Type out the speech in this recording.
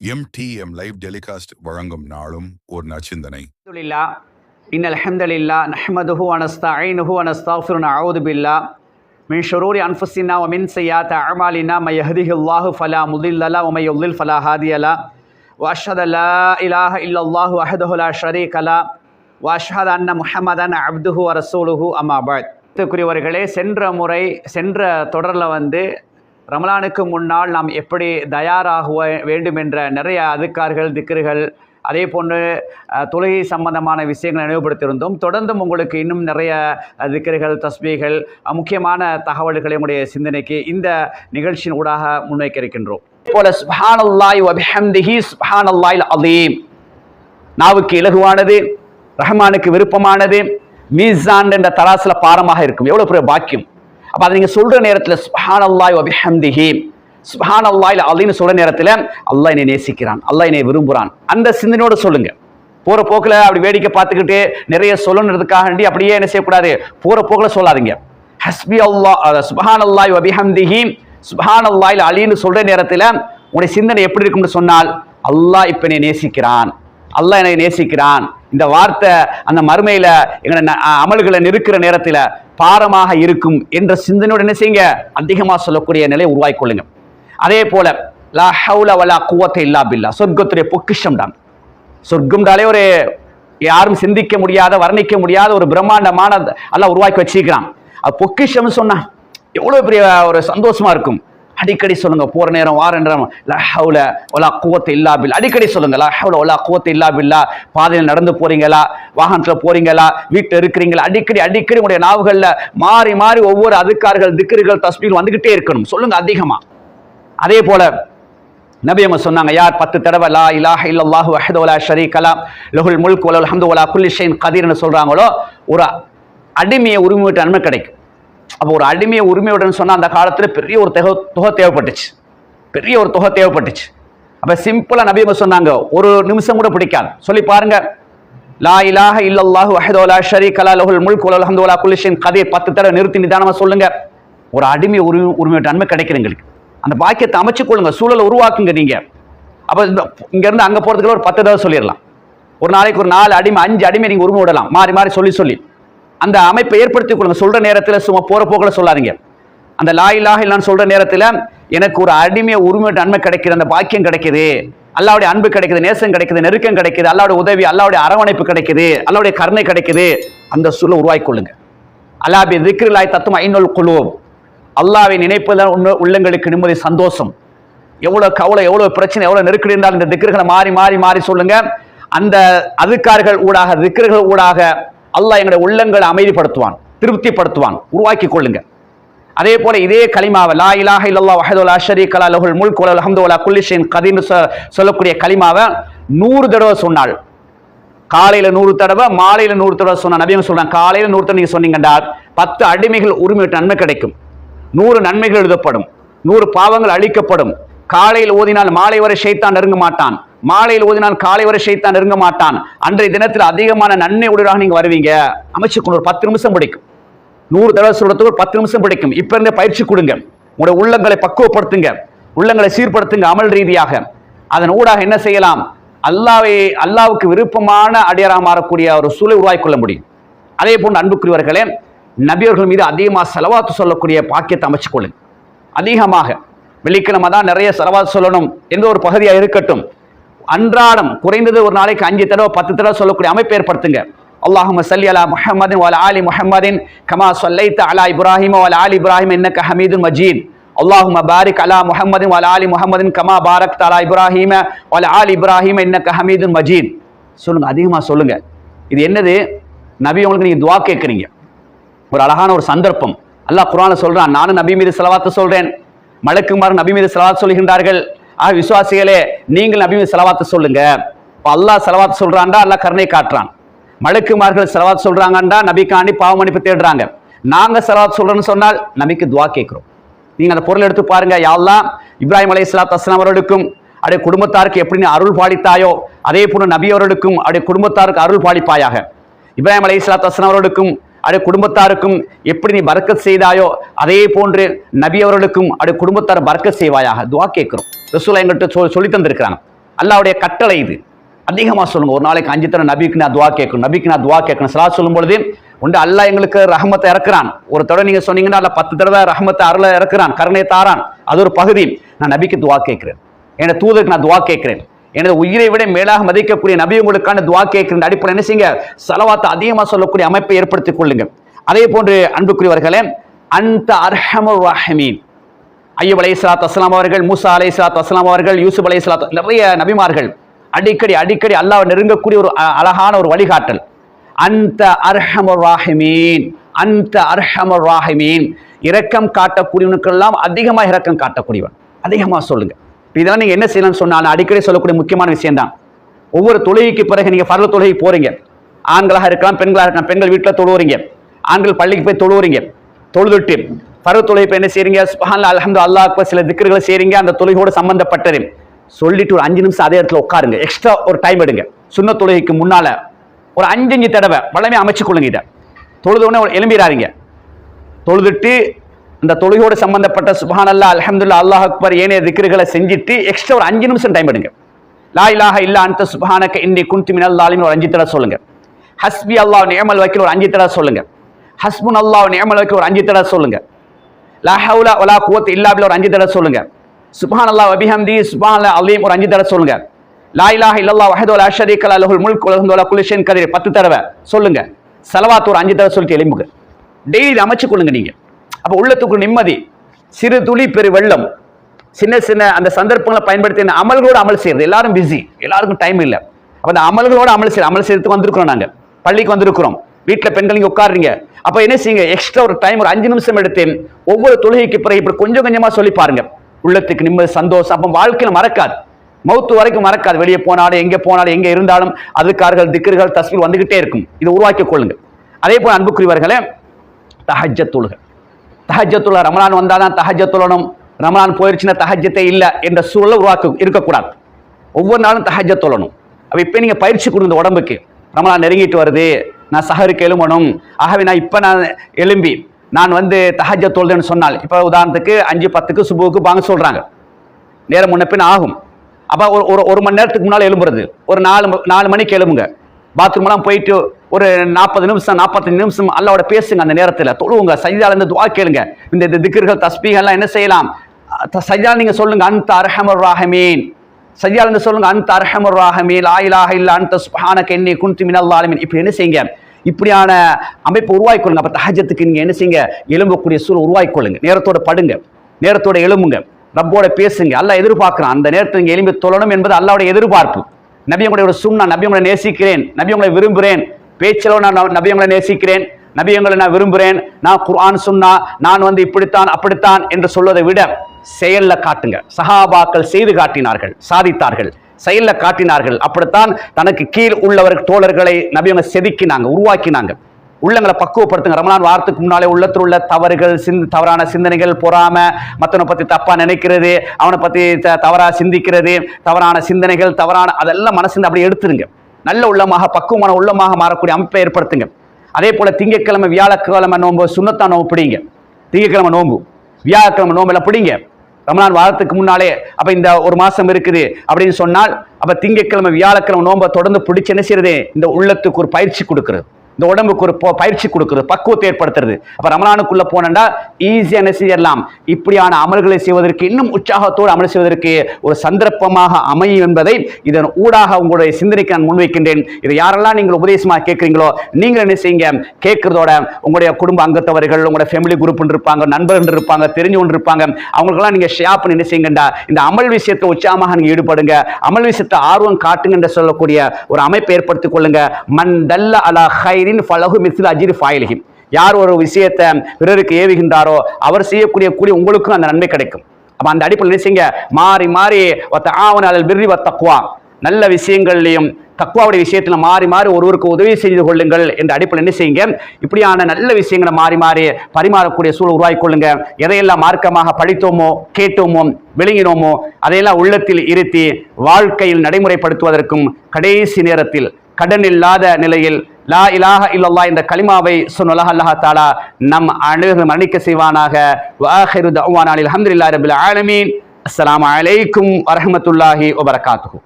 MTM live telecast வழங்கும் நாளும் ஒரு நச்சிந்தனை إن الحمد لله نحمده ونستعينه ونستغفره ونعوذ بالله من شرور أنفسنا ومن سيئات أعمالنا من يهده الله فلا مضل له ومن يضلل فلا هادي له وأشهد لا إله إلا الله وحده لا شريك له وأشهد أن محمدا عبده ورسوله أما بعد குறிவர்களே சென்ற முறை சென்ற தொடரில் வந்து ரமலானுக்கு முன்னால் நாம் எப்படி தயாராக வேண்டும் என்ற நிறைய அதுக்கார்கள் திக்கர்கள் அதே போன்று தொழுகை சம்பந்தமான விஷயங்களை நினைவுபடுத்தியிருந்தோம். தொடர்ந்தும் உங்களுக்கு இன்னும் நிறைய திக்கர்கள் திக்ருகள் தஸ்பீகள் முக்கியமான தகவல்களை உங்களுடைய சிந்தனைக்கு இந்த நிகழ்ச்சியின் ஊடாக முன்வைக்க இருக்கின்றோம் போல சுப்ஹானல்லாஹி வ ஸ்பஹானல்லாய் சுப்ஹானல்லாஹில் அலீம். நாவுக்கு இலகுவானது ரஹ்மானுக்கு விருப்பமானது மீசான் என்ற தராசுல பாரமாக இருக்கும். எவ்வளோ பெரிய பாக்கியம். அப்ப அதை நீங்க சொல்ற நேரத்துல அல்லாய் அபிஹம்திஹி சுஹான் சுப்ஹானல்லாஹில் அல்லின்னு சொல்ற நேரத்துல அல்லாஹ் என்னை நேசிக்கிறான் அல்லாஹ் என்னை விரும்புறான். அந்த சிந்தனையோட சொல்லுங்க. போற போக்குல அப்படி வேடிக்கை பார்த்துக்கிட்டு நிறைய சொல்லணுன்றதுக்காக வேண்டி அப்படியே என்ன செய்யக்கூடாது? போற போக்குல சொல்லாதீங்க. ஹஸ்பி அல்லாஹ் சுபஹான் அல்லாய் அபிஹம்திஹி சுபஹான் அல்லாஹில் அலின்னு சொல்ற நேரத்துல உங்களுடைய சிந்தனை எப்படி இருக்கும்னு சொன்னால் அல்லாஹ் இப்ப என்னை நேசிக்கிறான். அல்லாஹ் என்னை நேசிக்கிறான். இந்த வார்த்தை அந்த மறுமையில எங்களை அமல்களை நெருக்கிற நேரத்தில் பாரமாக இருக்கும் என்ற சிந்தனையோடு என்ன செய்யுங்க? அதிகமாக சொல்லக்கூடிய நிலையை உருவாக்கி கொள்ளுங்க. அதே போல லா ஹவுல வலா குவத்தை இல்லா பில்லா. சொர்க்கத்துடைய பொக்கிஷம் தான். சொர்க்கம்டாலே ஒரு யாரும் சிந்திக்க முடியாத வர்ணிக்க முடியாத ஒரு பிரம்மாண்டமான எல்லாம் உருவாக்கி வச்சிருக்கிறான். அது பொக்கிஷம்னு சொன்னா எவ்வளவு பெரிய ஒரு சந்தோஷமா இருக்கும். அடிக்கடி சொல்லுங்க போற நேரம் வார நேரம் லஹவுல ஒலா குவத்தை இல்லா பில் அடிக்கடி சொல்லுங்க லஹவுல ஒலா குவத்தை இல்லா பில்லா பாதையில் நடந்து போறீங்களா வாகனத்தில் போறீங்களா வீட்டில் இருக்கிறீங்களா அடிக்கடி அடிக்கடி உங்களுடைய நாவுகளில் மாறி மாறி ஒவ்வொரு அதுக்கார்கள் திக்கர்கள் தஸ்மீர் வந்துகிட்டே இருக்கணும். சொல்லுங்க அதிகமா. அதே போல நபி அவங்க சொன்னாங்க யார் பத்து தடவை லா இலாஹ இல்லல்லாஹு வஹது ஷரீக் கலாம் லஹுல் முல்க் வலல் ஹம்து வலா குல்லி கதீர்னு ஒரு அடிமையை உரிமையிட்ட நன்மை கிடைக்கும். அப்போ ஒரு அடிமையை உரிமையுடன் சொன்னால் அந்த காலத்தில் பெரிய ஒரு தொகை தொகை தேவைப்பட்டுச்சு. பெரிய ஒரு தொகை தேவைப்பட்டுச்சு. அப்போ சிம்பிளாக நபி சொன்னாங்க ஒரு நிமிஷம் கூட பிடிக்காது. சொல்லி பாருங்க. லா இலாஹ இல்லல்லாஹு வஹதோலா வலா ஷரீக லா லஹுல் முல்க் வலல் ஹம்து வலா பத்து தடவை நிறுத்தி நிதானமாக சொல்லுங்க. ஒரு அடிமை உரிமை உரிமையிட்ட நன்மை கிடைக்குது எங்களுக்கு. அந்த பாக்கியத்தை அமைச்சு கொள்ளுங்க சூழலை உருவாக்குங்க நீங்கள் அப்போ இந்த அங்கே போகிறதுக்குள்ள ஒரு பத்து தடவை சொல்லிடலாம். ஒரு நாளைக்கு ஒரு நாலு அடிமை அஞ்சு அடிமை நீங்கள் உரிமை விடலாம் மாறி மாறி சொல்லி சொல்லி. அந்த அமைப்பை ஏற்படுத்திக் கொள்ளுங்க. சொல்ற நேரத்தில் சும்மா போற போக்கில் சொல்லாதீங்க. அந்த லா இலாஹ நான் சொல்ற நேரத்தில் எனக்கு ஒரு அடிமையை உரிமை நன்மை கிடைக்கிது அந்த பாக்கியம் கிடைக்குது. அல்லாவுடைய அன்பு கிடைக்குது நேசம் கிடைக்குது நெருக்கம் கிடைக்குது அல்லாவுடைய உதவி அல்லாவுடைய அரவணைப்பு கிடைக்குது அல்லாவுடைய கருணை கிடைக்குது. அந்த சூழலை உருவாக்கிக் கொள்ளுங்க. அல்லாபி திக்ரிலாய் தத்துவம் ஐநூல் குழுவோம் அல்லாவை நினைப்பதுதான் உள்ள உள்ளங்களுக்கு நிம்மதி சந்தோஷம். எவ்வளோ கவலை எவ்வளோ பிரச்சனை எவ்வளோ நெருக்கடி இருந்தாலும் இந்த திக்ருகளை மாறி மாறி மாறி சொல்லுங்க. அந்த அதுக்கார்கள் ஊடாக திக்ருகள் ஊடாக அல்லாஹ் எங்களுடைய உள்ளங்களை அமைதிப்படுத்துவான் திருப்திப்படுத்துவான். உருவாக்கி கொள்ளுங்க. அதே போல இதே கலிமாவை லா இலாஹ இல்லல்லா வஹதுல் அஷரி கலா லஹுல் முல்க் வலல் ஹம்து வலா குல்லி ஷைன் சொல்லக்கூடிய கலிமாவை நூறு தடவை சொன்னாள். காலையில நூறு தடவை மாலையில நூறு தடவை சொன்ன நபியும் சொல்றாங்க காலையில நூறு தடவை நீங்க சொன்னீங்கடா பத்து அடிமைகள் உரிமை நன்மை கிடைக்கும். நூறு நன்மைகள் எழுதப்படும். நூறு பாவங்கள் அழிக்கப்படும். காலையில் ஓதினால் மாலை வரை ஷைத்தான் நெருங்க மாட்டான். மாலையில் ஓதினால் காலை வரை ஷைத்தான் நெருங்க மாட்டான். அன்றைய தினத்தில் அதிகமான நன்மை உடையவராக நீங்க வருவீங்க. அமைச்சு கொண்டு ஒரு பத்து நிமிஷம் பிடிக்கும். நூறு தடவை சொல்றதுக்கு ஒரு பத்து நிமிஷம் பிடிக்கும். இப்போ இருந்தே பயிற்சி கொடுங்க. உங்களுடைய உள்ளங்களை பக்குவப்படுத்துங்க. உள்ளங்களை சீர்படுத்துங்க அமல் ரீதியாக. அதன் ஊடாக என்ன செய்யலாம்? அல்லாவை அல்லாவுக்கு விருப்பமான அடியாராக மாறக்கூடிய ஒரு சூழலை உருவாக்கி கொள்ள முடியும். அதே போன்று அன்புக்குரியவர்களே நபியர்கள் மீது அதிகமாக செலவாத்து சொல்லக்கூடிய பாக்கியத்தை அமைச்சு கொள்ளுங்க. அதிகமாக. வெள்ளிக்கிழமை தான் நிறைய செலவாத்து சொல்லணும். எந்த ஒரு பகுதியாக இருக்கட்டும். அன்றாடம் குறைந்தது ஒரு நாளைக்கு அஞ்சு தடவை பத்து தடவை சொல்லக்கூடிய அமைப்பு ஏற்படுத்துங்க. அல்லாஹும்ம சல்லி அலா முஹம்மதின் வல ஆலி முஹம்மதின் கமா சொல்லைத்த அலா இப்ராஹிம் வல ஆலி இப்ராஹிம் என்னக்க ஹமீதுன் மஜீத். அல்லாஹும்ம பாரிக் அலா முஹம்மதின் வல ஆலி முஹம்மதின் கமா பாரக் அலா இப்ராஹிம வல ஆலி இப்ராஹிம் என்னக்க ஹமீதுன் மஜீத். சொல்லுங்க அதிகமாக சொல்லுங்க. இது என்னது? நபி உங்களுக்கு நீங்கள் துவா கேட்குறீங்க ஒரு அழகான ஒரு சந்தர்ப்பம். அல்லாஹ் குரானை சொல்கிறான் நானும் நபி மீது செலவாத்து சொல்கிறேன் மலக்குமார் நபி மீது செலவாத்து சொல்கின்றார்கள். ஆ விசுவாசிகளே நீங்கள் நபி செலவாத்த செலவாத்து சொல்லுங்க. இப்போ அல்லாஹ் செலவாத்து சொல்றான்டா அல்லாஹ் கருணை காட்டுறான். மலக்குமார்கள் செலவாத்து சொல்றாங்கன்றா நபிக்காண்டி பாவ மன்னிப்பு தேடுறாங்க. நாங்கள் செலவாத்து சொல்றோம்னு சொன்னால் நபிக்கு துவா கேட்குறோம். நீங்கள் அந்த பொருள் எடுத்து பாருங்க யாரெல்லாம் இப்ராஹிம் அலை இஸ்லாத் அஸ்லாம் அவர்களுக்கும் அப்படியே குடும்பத்தாருக்கு எப்படி அருள் பாலித்தாயோ அதே போன்று நபி அவர்களுக்கும் அப்படியே குடும்பத்தாருக்கு அருள் பாலிப்பாயாக. இப்ராஹிம் அலை இஸ்லாத் அஸ்லாம் அவர்களுக்கும் அப்படியே குடும்பத்தாருக்கும் எப்படி நீ பறக்கத் செய்தாயோ அதே போன்று நபி அவர்களுக்கும் அப்படியே குடும்பத்தார் பறக்கத் செய்வாயாக. துவா கேட்குறோம். ரசூலா எங்கள்கிட்ட சொல் சொல்லி தந்திருக்கிறாங்க அல்லாவுடைய கட்டளை இது. அதிகமாக சொல்லுங்க ஒரு நாளைக்கு அஞ்சு தடவை நபிக்கு நான் துவா கேட்கணும் நபிக்கு நான் துவா கேட்கணும் சலா சொல்லும் பொழுது உண்டு அல்லா எங்களுக்கு ரஹமத்தை இறக்குறான். ஒரு தடவை நீங்க சொன்னீங்கன்னா அல்ல பத்து தடவை ரஹமத்தை அருளை இறக்குறான் கருணை தாரான். அது ஒரு பகுதி. நான் நபிக்கு துவா கேட்கிறேன். எனது தூதருக்கு நான் துவா கேட்கிறேன். எனது உயிரை விட மேலாக மதிக்கக்கூடிய நபி உங்களுக்கான துவா கேட்கிற அடிப்படை என்ன செய்யுங்க? செலவாத்தை அதிகமாக சொல்லக்கூடிய அமைப்பை ஏற்படுத்திக் கொள்ளுங்க அதே போன்று அன்புக்குரியவர்களே அந்த அர்ஹமுர் ரஹமீன். ஐயப் அலை இஸ்லாத் அஸ்லாம் அவர்கள் மூசா அலை இஸ்லாத் அஸ்லாம் அவர்கள் யூசுப் அலை இஸ்லாத் நிறைய நபிமார்கள் அடிக்கடி அடிக்கடி அல்லாஹ் நெருங்கக்கூடிய ஒரு அழகான ஒரு வழிகாட்டல். அந்த அர்ஹமர் ராஹிமீன் அந்த அர்ஹமர் ராஹிமீன். இரக்கம் காட்டக்கூடியவனுக்கெல்லாம் அதிகமாக இரக்கம் காட்டக்கூடியவன். அதிகமாக சொல்லுங்க. இப்போ இதெல்லாம் நீங்கள் என்ன செய்யலாம்னு சொன்னால் அடிக்கடி சொல்லக்கூடிய முக்கியமான விஷயம் தான் ஒவ்வொரு தொழுகைக்கு பிறகு நீங்கள் பரல தொழுகை போகிறீங்க ஆண்களாக இருக்கலாம் பெண்களாக இருக்கலாம் பெண்கள் வீட்டில் தொழுவுறீங்க. ஆண்கள் பள்ளிக்கு போய் தொழுவுறீங்க. தொழுதுட்டு பருவ தொழுகை என்ன செய்றீங்க? சுபஹான் அலமது அல்லாஹ் சில திக்கர்களை செய்றீங்க. அந்த தொழுகையோடு சம்பந்தப்பட்டது. சொல்லிட்டு ஒரு அஞ்சு நிமிஷம் அதே இடத்துல உட்காருங்க. எக்ஸ்ட்ரா ஒரு டைம் எடுங்க. சுண்ண தொழுகைக்கு முன்னால ஒரு அஞ்சு அஞ்சு தடவை வளமே அமைச்சு கொள்ளுங்க இதை. தொழுத உடனே எழும்பிடாதீங்க. தொழுதுட்டு அந்த தொழுகையோடு சம்பந்தப்பட்ட சுபஹான் அல்லா அல்ஹம்துல்லா அல்லாஹ் அக்பர் ஏனைய திக்ருகளை செஞ்சுட்டு எக்ஸ்ட்ரா ஒரு அஞ்சு நிமிஷம் டைம் எடுங்க. லா இலாஹ இல்லா அந்த சுஹானக்க இன்னி குந்தி மினல் ஒரு அஞ்சு தடவை சொல்லுங்க. ஹஸ்பி அல்லாஹ் நியமல் வைக்கல் ஒரு அஞ்சு தடவை சொல்லுங்க. ஹஸ்புன் அல்லாஹ் நியமல் வைக்கல் ஒரு அஞ்சு தடவை சொல்லுங்க. லா ஹவுலா வலா குவத் இல்லாபில் ஒரு அஞ்சு தடவை சொல்லுங்க. சுபான் அல்லாஹ் அபிஹம்தி சுபான் அல்லா அலீம். ஒரு அஞ்சு தடவை சொல்லுங்க. லா இலாஹ இல்லல்லா வஹது வலா ஷரீக லஹு லஹுல் முல்க் வலஹு வலா குல்லி பத்து தடவை சொல்லுங்க. ஸலவாத் ஒரு அஞ்சு தடவை சொல்லிட்டு எலும்புங்க டெய்லி இதை அமைச்சு கொள்ளுங்க நீங்கள் அப்போ உள்ளத்துக்கு நிம்மதி சிறு துளி பெரு வெள்ளம் சின்ன சின்ன அந்த சந்தர்ப்பங்களை பயன்படுத்தி இந்த அமல்களோடு அமல் செய்யறது. எல்லாரும் பிஸி எல்லாருக்கும் டைம் இல்லை. அப்போ அந்த அமல்களோடு அமல் செய்ய அமல் செய்யறதுக்கு வந்திருக்கிறோம் நாங்கள் பள்ளிக்கு வந்திருக்கிறோம். வீட்டில் பெண்கள் நீங்கள் உட்காருறீங்க. அப்போ என்ன செய்யுங்க? எக்ஸ்ட்ரா ஒரு டைம் ஒரு அஞ்சு நிமிஷம் எடுத்து ஒவ்வொரு தொழுகைக்கு பிறகு இப்படி கொஞ்சம் கொஞ்சமாக சொல்லி பாருங்க. உள்ளத்துக்கு நிம்மதி சந்தோஷம். அப்போ வாழ்க்கையில் மறக்காது. மௌத்து வரைக்கும் மறக்காது. வெளியே போனாலும் எங்கே போனாலும் எங்கே இருந்தாலும் அதுக்கார்கள் திக்கர்கள் தஸ்மீர் வந்துகிட்டே இருக்கும். இதை உருவாக்கி கொள்ளுங்க அதே போல் அன்புக்குரியவர்களே தஹஜ்ஜத் தொழுகை. தஹஜத்துள்ள ரமலான் வந்தால்தான் தஹஜ்ஜத் தொழணும். ரமலான் போயிருச்சுன்னா தஹஜத்தே இல்லை என்ற சூழலை உருவாக்க இருக்கக்கூடாது. ஒவ்வொரு நாளும் தஹஜ்ஜத் தொழணும். இப்போ நீங்கள் பயிற்சி கொடுங்க உடம்புக்கு. ரமலான் நெருங்கிட்டு வருது. நான் சஹருக்கு எழுமணும் ஆகவே நான் இப்போ நான் எழும்பி நான் வந்து தஹஜ்ஜத் தொழுதுன்னு சொன்னால் இப்போ உதாரணத்துக்கு அஞ்சு பத்துக்கு சுபுவுக்கு வாங்க சொல்கிறாங்க நேரம் முன்ன பின்ன ஆகும். அப்போ ஒரு ஒரு ஒரு மணி நேரத்துக்கு முன்னால் எழும்புறது. ஒரு நாலு நாலு மணிக்கு எழும்புங்க. பாத்ரூம்லாம் போயிட்டு ஒரு நாற்பது நிமிஷம் நாற்பத்தஞ்சு நிமிஷம் அல்லாவோட பேசுங்க அந்த நேரத்தில். தொழுவுங்க. சைதால இருந்து துவா கேளுங்க. இந்த இந்த திக்கர்கள் தஸ்பீகள்லாம் என்ன செய்யலாம்? சைதால் நீங்கள் சொல்லுங்க அந்த அரஹமர் ராஹமீன். சைதால் இருந்து சொல்லுங்க அந்த அரஹமர் ராஹமீன் லா இல்ல அந்த சுபஹான இன்னி குன்தி மினல்லாலுமின் இப்படி என்ன செய்யுங்க? இப்படியான அமைப்பு உருவாக்கிக்கொள்ளுங்க. அப்போ தஹஜத்துக்கு நீங்கள் என்ன செய்யுங்க? எழும்பக்கூடிய சூழல் உருவாக்கிக்கொள்ளுங்க. நேரத்தோட படுங்க. நேரத்தோட எழும்புங்க. ரப்போட பேசுங்க. அல்லாஹ் எதிர்பார்க்கிறான். அந்த நேரத்தில் நீங்கள் எலும்பி தொழணும் என்பது அல்லாவுடைய எதிர்பார்ப்பு. நபி உங்களுடைய ஒரு சுண்ணா நபி உங்களை நேசிக்கிறேன். நபி உங்களை விரும்புகிறேன் பேச்சிலோ நான் நபி உங்களை நேசிக்கிறேன். நபி உங்களை நான் விரும்புகிறேன் நான் குர்ஆன் சுண்ணா நான் வந்து இப்படித்தான் அப்படித்தான் என்று சொல்வதை விட செயல்ல காட்டுங்க. சஹாபாக்கள் செய்து காட்டினார்கள் சாதித்தார்கள். செயல்ல காட்டினார்கள். அப்படித்தான் தனக்கு கீழ் உள்ளவர்கள் தோழர்களை நபி அவங்க செதுக்கினாங்க உருவாக்கினாங்க. உள்ளங்களை பக்குவப்படுத்துங்க. ரமலான் வாரத்துக்கு முன்னாலே உள்ளத்தில் உள்ள தவறுகள் சிந் தவறான சிந்தனைகள் பொறாம மற்றவனை பத்தி தப்பா நினைக்கிறது அவனை பத்தி த- தவறா சிந்திக்கிறது தவறான சிந்தனைகள் தவறான அதெல்லாம் மனசுல அப்படியே எடுத்துருங்க. நல்ல உள்ளமாக பக்குவமான உள்ளமாக மாறக்கூடிய அமைப்பை ஏற்படுத்துங்க. அதே போல திங்கட்கிழமை வியாழக்கிழமை நோம்பு சுண்ணத்தான் நோம்பு பிடிங்க. திங்கட்கிழமை நோம்பு வியாழக்கிழமை நோம்பெல்லாம் பிடிங்க. ரமலான் வாரத்துக்கு முன்னாலே அப்ப இந்த ஒரு மாசம் இருக்குது அப்படின்னு சொன்னால் அப்ப திங்கட்கிழமை வியாழக்கிழமை நோன்பை தொடர்ந்து பிடிச்சு என்ன செய்யறது? இந்த உள்ளத்துக்கு ஒரு பயிற்சி கொடுக்கிறது. இந்த உடம்புக்கு ஒரு பயிற்சி கொடுக்குறது பக்குவத்தை ஏற்படுத்துறது. அப்போ ரமலானுக்குள்ளே போனண்டா ஈஸியாக என்ன செய்யலாம்? இப்படியான அமல்களை செய்வதற்கு இன்னும் உற்சாகத்தோடு அமல் செய்வதற்கு ஒரு சந்தர்ப்பமாக அமையும் என்பதை இதன் ஊடாக உங்களுடைய சிந்தனைக்கு நான் முன்வைக்கின்றேன். இதை யாரெல்லாம் நீங்கள் உபதேசமாக கேட்குறீங்களோ நீங்கள் என்ன செய்யுங்க? கேட்குறதோட உங்களுடைய குடும்ப அங்கத்தவர்கள் உங்களுடைய ஃபேமிலி குரூப் இருப்பாங்க நண்பர்கள் இருப்பாங்க தெரிஞ்சவன் இருப்பாங்க அவங்களுக்கெல்லாம் நீங்கள் ஷேர் பண்ணி என்ன செய்யுங்கண்டா இந்த அமல் விஷயத்தை உற்சாகமாக நீங்கள் ஈடுபடுங்க. அமல் விஷயத்தை ஆர்வம் காட்டுங்க என்று சொல்லக்கூடிய ஒரு அமைப்பை ஏற்படுத்திக் கொள்ளுங்க. மன் தல்ல அலா ஹைரின் ஃபலகு மிஸ்ல் அஜிர் ஃபாயிலிஹி யார் ஒரு விஷயத்தை பிறருக்கு ஏவுகின்றாரோ அவர் செய்யக்கூடிய கூலி உங்களுக்கும் அந்த நன்மை கிடைக்கும். அப்போ அந்த அடிப்படையில் நினைச்சிங்க மாறி மாறி ஆவன அலல் பிர்ரி தக்குவா நல்ல விஷயங்கள்லையும் தக்குவாவுடைய விஷயத்தில் மாறி மாறி ஒருவருக்கு உதவி செய்து கொள்ளுங்கள் என்ற அடிப்படையில் என்ன செய்யுங்க? இப்படியான நல்ல விஷயங்களை மாறி மாறி பரிமாறக்கூடிய சூழல் உருவாக்கி கொள்ளுங்க. எதையெல்லாம் மார்க்கமாக படித்தோமோ கேட்டோமோ விளங்கினோமோ அதையெல்லாம் உள்ளத்தில் இருத்தி வாழ்க்கையில் நடைமுறைப்படுத்துவதற்கும் கடைசி நேரத்தில் கடன் இல்லாத நிலையில் லா இலாஹ இல்லல்லா இந்த கலிமாவை சொன்னலாக அல்லாஹ் தாலா நம் அணுகு மன்னிக்க செய்வானாக. வாஹிரு தவானில் அஹமதுல்லா ரபுல் ஆலமீன். அஸ்லாம் அலைக்கும் வரஹ்மத்துல்லாஹி வபரகாத்துஹு.